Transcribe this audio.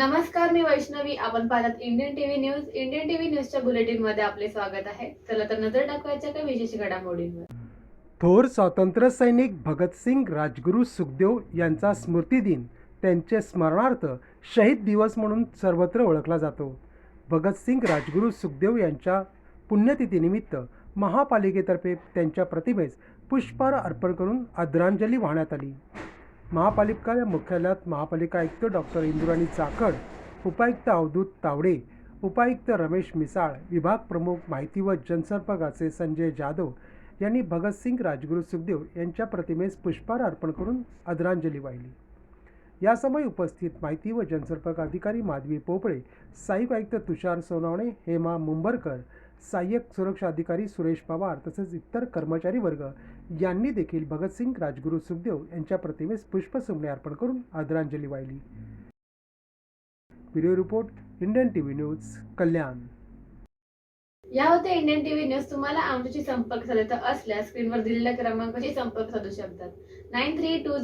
नमस्कार मी वैष्णवी. आपण पाहतात Indian TV news Indian TV न्यूजच्या बुलेटिनमध्ये आपले स्वागत आहे. चला तर नजर टाकवायच्या काही विशेष घडामोडींवर. थोर स्वातंत्र्य सैनिक भगतसिंग राजगुरू सुखदेव यांचा स्मृतिदिन त्यांचे स्मरणार्थ शहीद दिवस म्हणून सर्वत्र ओळखला जातो. भगतसिंग राजगुरू सुखदेव यांच्या पुण्यतिथीनिमित्त महापालिकेतर्फे त्यांच्या प्रतिमेस पुष्पहार अर्पण करून आदरांजली वाहण्यात आली. महापालिका मुख्यालयात महापालिका आयुक्त डॉक्टर इंदुराणी चाकड उपायुक्त अवधूत तावडे उपायुक्त रमेश मिसाळ विभाग प्रमुख माहिती व जनसंपर्काचे संजय जाधव यांनी भगतसिंग राजगुरू सुखदेव यांच्या प्रतिमेस पुष्पहार अर्पण करून आदरांजली वाहिली. यासमयी उपस्थित माहिती व जनसंपर्क अधिकारी माधवी पोपळे साहिब आयुक्त तुषार सोनावणे हेमा मुंबरकर सहाय्यक सुरक्षा अधिकारी सुरेश पवार तसेच इतर कर्मचारी वर्ग यांनी देखील भगतसिंग राजगुरू सुखदेव यांच्या प्रतिमेस पुष्पसुमने अर्पण करून आदरांजली वाहिली. Video report Indian TV news Kalyan. या होते इंडियन टीव्ही न्यूज. तुम्हाला आमच्याशी संपर्क साधायचा असल्यास स्क्रीनवर दिलेल्या क्रमांकाशी संपर्क साधू शकतात. Nine three to